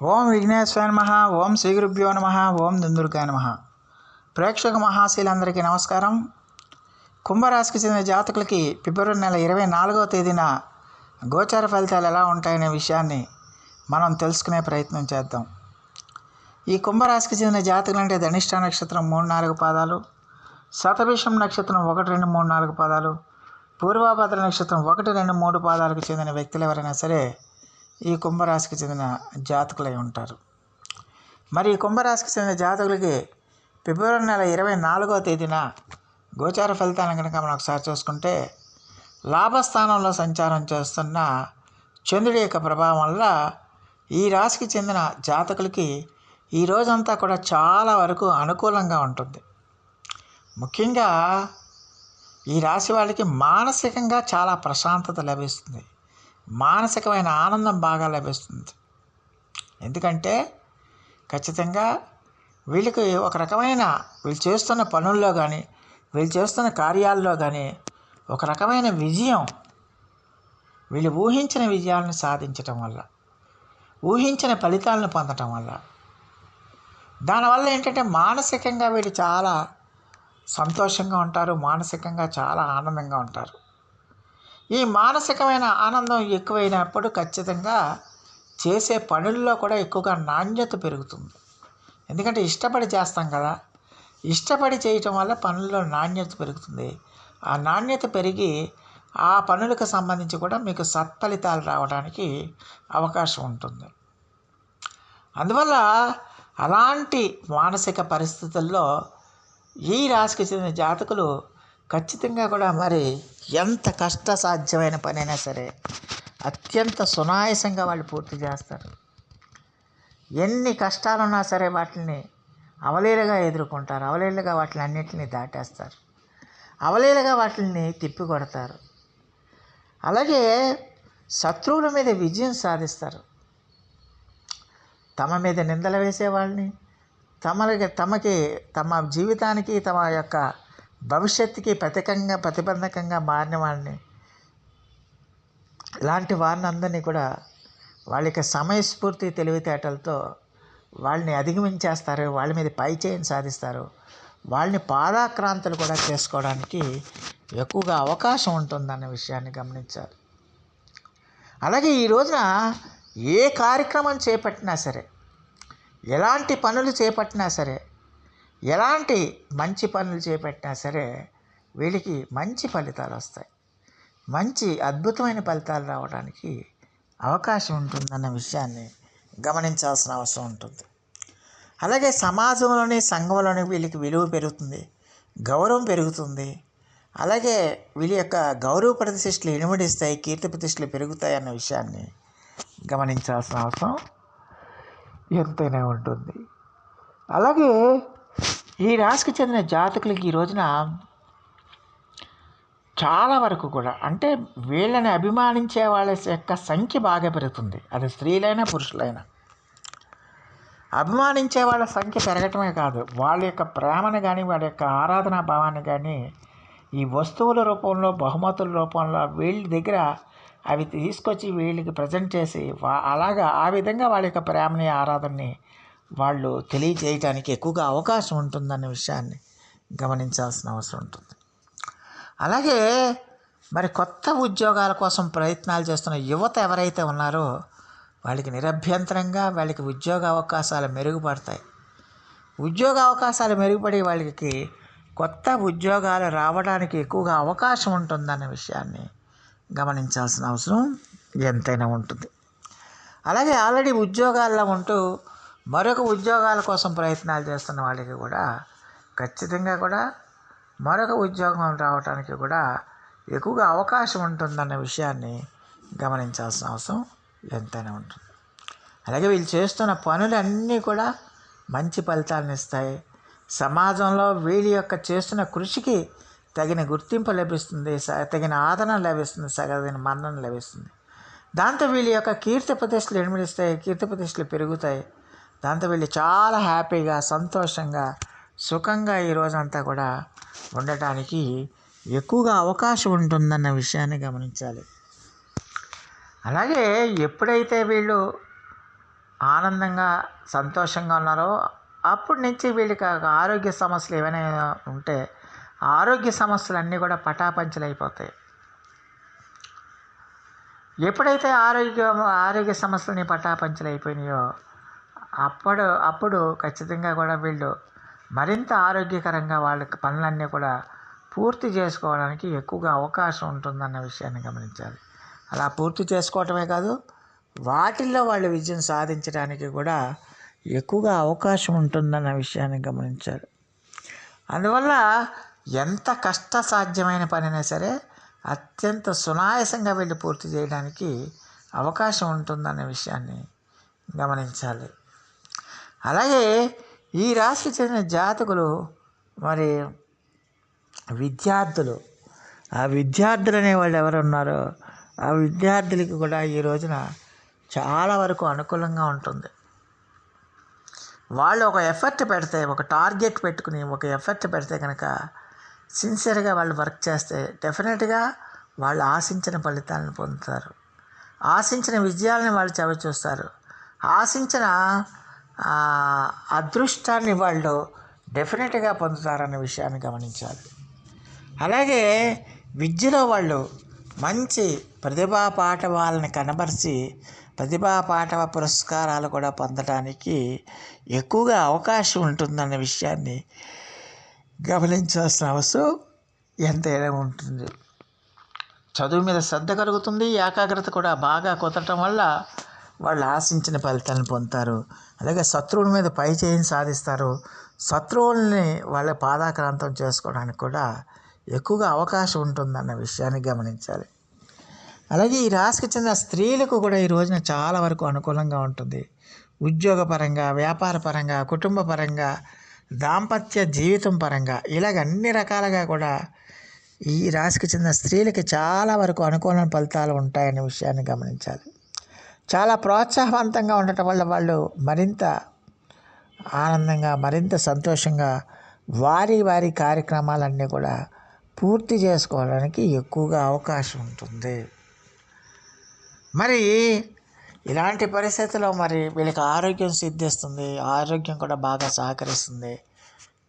ఓం విఘ్నేశ్వర నమ ఓం శ్రీ గురుభ్యో నమ ఓం దుందుర్గాయ నమ. ప్రేక్షక మహాశీలందరికీ నమస్కారం. కుంభరాశికి చెందిన జాతకులకి ఫిబ్రవరి నెల ఇరవై నాలుగవ తేదీన గోచార ఫలితాలు ఎలా ఉంటాయనే విషయాన్ని మనం తెలుసుకునే ప్రయత్నం చేద్దాం. ఈ కుంభరాశికి చెందిన జాతకులు అంటే ధనిష్ట నక్షత్రం మూడు నాలుగు పాదాలు శతభిషం నక్షత్రం ఒకటి రెండు మూడు నాలుగు పాదాలు పూర్వాభద్ర నక్షత్రం ఒకటి రెండు మూడు పాదాలకు చెందిన వ్యక్తులు ఎవరైనా సరే ఈ కుంభరాశికి చెందిన జాతకులై ఉంటారు. మరి ఈ కుంభరాశికి చెందిన జాతకులకి ఫిబ్రవరి నెల ఇరవై నాలుగో తేదీన గోచార ఫలితాలను కనుక మనం ఒకసారి చూసుకుంటే లాభస్థానంలో సంచారం చేస్తున్న చంద్రుడి యొక్క ప్రభావం వల్ల ఈ రాశికి చెందిన జాతకులకి ఈ రోజంతా కూడా చాలా వరకు అనుకూలంగా ఉంటుంది. ముఖ్యంగా ఈ రాశి వాళ్ళకి మానసికంగా చాలా ప్రశాంతత లభిస్తుంది. మానసికమైన ఆనందం బాగా లభిస్తుంది. ఎందుకంటే ఖచ్చితంగా వీళ్ళకి ఒక రకమైన వీళ్ళు చేస్తున్న పనుల్లో కానీ వీళ్ళు చేస్తున్న కార్యాల్లో కానీ ఒక రకమైన విజయం వీళ్ళు ఊహించిన విజయాలను సాధించటం వల్ల ఊహించిన ఫలితాలను పొందటం వల్ల. దానివల్ల ఏంటంటే మానసికంగా వీళ్ళు చాలా సంతోషంగా ఉంటారు మానసికంగా చాలా ఆనందంగా ఉంటారు. ఈ మానసికమైన ఆనందం ఎక్కువైనప్పుడు ఖచ్చితంగా చేసే పనుల్లో కూడా ఎక్కువగా నాణ్యత పెరుగుతుంది. ఎందుకంటే ఇష్టపడి చేస్తాం కదా. ఇష్టపడి చేయటం వల్ల పనుల్లో నాణ్యత పెరుగుతుంది. ఆ నాణ్యత పెరిగి ఆ పనులకు సంబంధించి కూడా మీకు సత్ఫలితాలు రావడానికి అవకాశం ఉంటుంది. అందువల్ల అలాంటి మానసిక పరిస్థితుల్లో ఈ రాశికి చెందిన జాతకులు ఖచ్చితంగా కూడా మరి ఎంత కష్ట సాధ్యమైన పనైనా సరే అత్యంత సునాయాసంగా వాళ్ళు పూర్తి చేస్తారు. ఎన్ని కష్టాలున్నా సరే వాటిని అవలీలగా ఎదుర్కొంటారు. అవలీలగా వాటిని అన్నింటినీ దాటేస్తారు. అవలీలగా వాటిని తిప్పి కొడతారు అలాగే శత్రువుల మీద విజయం సాధిస్తారు. తమ మీద నిందలు వేసేవాళ్ళని తమకి తమకి తమ జీవితానికి తమ యొక్క భవిష్యత్తుకి ప్రతికంగా ప్రతిబంధకంగా మారిన వాడిని ఇలాంటి వారిని అందరినీ కూడా వాళ్ళకి సమయస్ఫూర్తి తెలివితేటలతో వాళ్ళని అధిగమించేస్తారు వాళ్ళ మీద పై చేయని సాధిస్తారు. వాళ్ళని పాదాక్రాంతులు కూడా చేసుకోవడానికి ఎక్కువగా అవకాశం ఉంటుందన్న విషయాన్ని గమనించాలి. అలాగే ఈ రోజున ఏ కార్యక్రమం చేపట్టినా సరే ఎలాంటి పనులు చేపట్టినా సరే ఎలాంటి మంచి పనులు చేపట్టినా సరే వీళ్ళకి మంచి ఫలితాలు వస్తాయి. మంచి అద్భుతమైన ఫలితాలు రావడానికి అవకాశం ఉంటుందన్న విషయాన్ని గమనించాల్సిన అవసరం ఉంటుంది. అలాగే సమాజంలోని సంఘంలోని వీళ్ళకి విలువ పెరుగుతుంది గౌరవం పెరుగుతుంది. అలాగే వీళ్ళ యొక్క గౌరవ ప్రతిష్టలు ఇనుమడిస్తాయి కీర్తి ప్రతిష్టలు పెరుగుతాయి అన్న విషయాన్ని గమనించాల్సిన అవసరం ఎంతైనా ఉంటుంది. అలాగే ఈ రాశికి చెందిన జాతకులకి ఈ రోజున చాలా వరకు కూడా అంటే వీళ్ళని అభిమానించే వాళ్ళ యొక్క సంఖ్య బాగా పెరుగుతుంది. అది స్త్రీలైనా పురుషులైనా. అభిమానించే వాళ్ళ సంఖ్య పెరగటమే కాదు వాళ్ళ యొక్క ప్రేమను కానీ వాళ్ళ యొక్క ఆరాధనా భావాన్ని కానీ ఈ వస్తువుల రూపంలో బహుమతుల రూపంలో వీళ్ళ దగ్గర అవి తీసుకొచ్చి వీళ్ళకి ప్రజెంట్ చేసి వా- అలాగా ఆ విధంగా వాళ్ళ యొక్క ప్రేమని ఆరాధనని వాళ్ళు తెలియజేయటానికి ఎక్కువగా అవకాశం ఉంటుందన్న విషయాన్ని గమనించాల్సిన అవసరం ఉంటుంది. అలాగే మరి కొత్త ఉద్యోగాల కోసం ప్రయత్నాలు చేస్తున్న యువత ఎవరైతే ఉన్నారో వాళ్ళకి నిరభ్యంతరంగా వాళ్ళకి ఉద్యోగ అవకాశాలు మెరుగుపడతాయి. ఉద్యోగ అవకాశాలు మెరుగుపడి వాళ్ళకి కొత్త ఉద్యోగాలు రావడానికి ఎక్కువగా అవకాశం ఉంటుందన్న విషయాన్ని గమనించాల్సిన అవసరం ఎంతైనా ఉంటుంది. అలాగే ఆల్రెడీ ఉద్యోగాల్లో ఉంటూ మరొక ఉద్యోగాల కోసం ప్రయత్నాలు చేస్తున్న వాళ్ళకి కూడా ఖచ్చితంగా కూడా మరొక ఉద్యోగం రావడానికి కూడా ఎక్కువగా అవకాశం ఉంటుందన్న విషయాన్ని గమనించాల్సిన అవసరం ఎంతైనా ఉంటుంది. అలాగే వీళ్ళు చేస్తున్న పనులన్నీ కూడా మంచి ఫలితాలను ఇస్తాయి. సమాజంలో వీళ్ళ యొక్క చేస్తున్న కృషికి తగిన గుర్తింపు లభిస్తుంది స- తగిన ఆదరణ లభిస్తుంది సగదిన మన్నన లభిస్తుంది. దాంతో వీళ్ళ యొక్క కీర్తి ప్రతిష్టలు ఎనిమిడిస్తాయి కీర్తి ప్రతిష్టలు పెరుగుతాయి. దాంతో వీళ్ళు చాలా హ్యాపీగా సంతోషంగా సుఖంగా ఈ రోజంతా కూడా ఉండటానికి ఎక్కువగా అవకాశం ఉంటుందన్న విషయాన్ని గమనించాలి. అలాగే ఎప్పుడైతే వీళ్ళు ఆనందంగా సంతోషంగా ఉన్నారో అప్పటి నుంచి వీళ్ళకి ఆరోగ్య సమస్యలు ఏమైనా ఉంటే ఆరోగ్య సమస్యలు అన్నీ కూడా పటాపంచలు అయిపోతాయి ఎప్పుడైతే ఆరోగ్య ఆరోగ్య సమస్యలని పటాపంచలు అయిపోయినాయో అప్పుడు అప్పుడు ఖచ్చితంగా కూడా వీళ్ళు మరింత ఆరోగ్యకరంగా వాళ్ళ పనులన్నీ కూడా పూర్తి చేసుకోవడానికి ఎక్కువగా అవకాశం ఉంటుందన్న విషయాన్ని గమనించాలి. అలా పూర్తి చేసుకోవటమే కాదు వాటిల్లో వాళ్ళు విజయం సాధించడానికి కూడా ఎక్కువగా అవకాశం ఉంటుందన్న విషయాన్ని గమనించాలి అందువల్ల ఎంత కష్టసాధ్యమైన పనైనా సరే అత్యంత సునాయాసంగా వీళ్ళు పూర్తి చేయడానికి అవకాశం ఉంటుందన్న విషయాన్ని గమనించాలి. అలాగే ఈ రాశికి చెందిన జాతకులు మరి విద్యార్థులు. ఆ విద్యార్థులు అనేవాళ్ళు ఎవరు ఉన్నారో ఆ విద్యార్థులకి కూడా ఈ రోజున చాలా వరకు అనుకూలంగా ఉంటుంది. వాళ్ళు ఒక ఎఫర్ట్ పెడితే ఒక టార్గెట్ పెట్టుకుని ఒక ఎఫర్ట్ పెడితే కనుక సిన్సియర్గా వాళ్ళు వర్క్ చేస్తే డెఫినెట్గా వాళ్ళు ఆశించిన ఫలితాలను పొందుతారు. ఆశించిన విజయాలను వాళ్ళు చవి చూస్తారు ఆశించిన అదృష్టాన్ని వాళ్ళు డెఫినెట్గా పొందుతారన్న విషయాన్ని గమనించాలి. అలాగే విద్యలో వాళ్ళు మంచి ప్రతిభా పాఠవాలను కనబరిచి ప్రతిభా పాఠవ పురస్కారాలు కూడా పొందడానికి ఎక్కువగా అవకాశం ఉంటుందన్న విషయాన్ని గమనించాల్సిన అవసరం ఎంతైనా ఉంటుంది. చదువు మీద శ్రద్ధ కలుగుతుంది ఏకాగ్రత కూడా బాగా కుదరటం వల్ల వాళ్ళు ఆశించిన ఫలితాలను పొందుతారు. అలాగే శత్రువుల మీద పై చేయిని సాధిస్తారు. శత్రువుల్ని వాళ్ళ పాదాక్రాంతం చేసుకోవడానికి కూడా ఎక్కువగా అవకాశం ఉంటుందన్న విషయాన్ని గమనించాలి. అలాగే ఈ రాశికి చెందిన స్త్రీలకు కూడా ఈ రోజున చాలా వరకు అనుకూలంగా ఉంటుంది. ఉద్యోగపరంగా వ్యాపార పరంగా కుటుంబ పరంగా దాంపత్య జీవితం పరంగా ఇలాగ అన్ని రకాలుగా కూడా ఈ రాశికి చెందిన స్త్రీలకి చాలా వరకు అనుకూల ఫలితాలు ఉంటాయనే విషయాన్ని గమనించాలి. చాలా ప్రోత్సాహవంతంగా ఉండటం వల్ల వాళ్ళు మరింత ఆనందంగా మరింత సంతోషంగా వారి వారి కార్యక్రమాలన్నీ కూడా పూర్తి చేసుకోవడానికి ఎక్కువగా అవకాశం ఉంటుంది. మరి ఇలాంటి పరిస్థితుల్లో మరి వీళ్ళకి ఆరోగ్యం సిద్ధిస్తుంది ఆరోగ్యం కూడా బాగా సహకరిస్తుంది.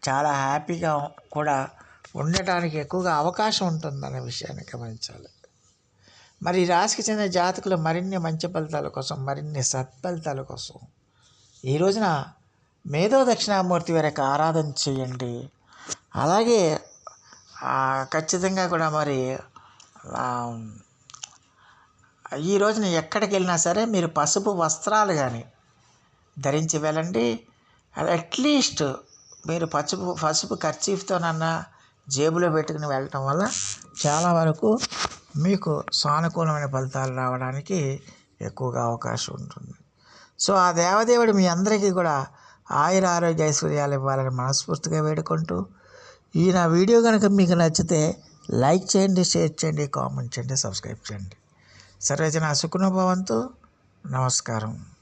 చాలా హ్యాపీగా కూడా ఉండటానికి ఎక్కువగా అవకాశం ఉంటుందనే విషయాన్ని గమనించాలి. మరి రాశికి చెందిన జాతకులు మరిన్ని మంచి ఫలితాల కోసం మరిన్ని సత్ఫలితాల కోసం ఈ రోజున మేధో దక్షిణామూర్తి వారికి ఆరాధన చేయండి. అలాగే ఖచ్చితంగా కూడా మరి ఈ రోజున ఎక్కడికి వెళ్ళినా సరే మీరు పసుపు వస్త్రాలు కానీ ధరించి వెళ్ళండి. అట్లీస్ట్ మీరు పసుపు పసుపు ఖర్చీఫ్తోనన్నా జేబులో పెట్టుకుని వెళ్ళటం వల్ల చాలా వరకు మీకు సానుకూలమైన ఫలితాలు రావడానికి ఎక్కువగా అవకాశం ఉంటుంది. సో ఆ దేవదేవుడు మీ అందరికీ కూడా ఆయుర ఆరోగ్య ఐశ్వర్యాలు ఇవ్వాలని మనస్ఫూర్తిగా వేడుకుంటూ ఈ నా వీడియో కనుక మీకు నచ్చితే లైక్ చేయండి షేర్ చేయండి కామెంట్ చేయండి సబ్స్క్రైబ్ చేయండి. సర్వేజన సుఖనుభవంతో నమస్కారం.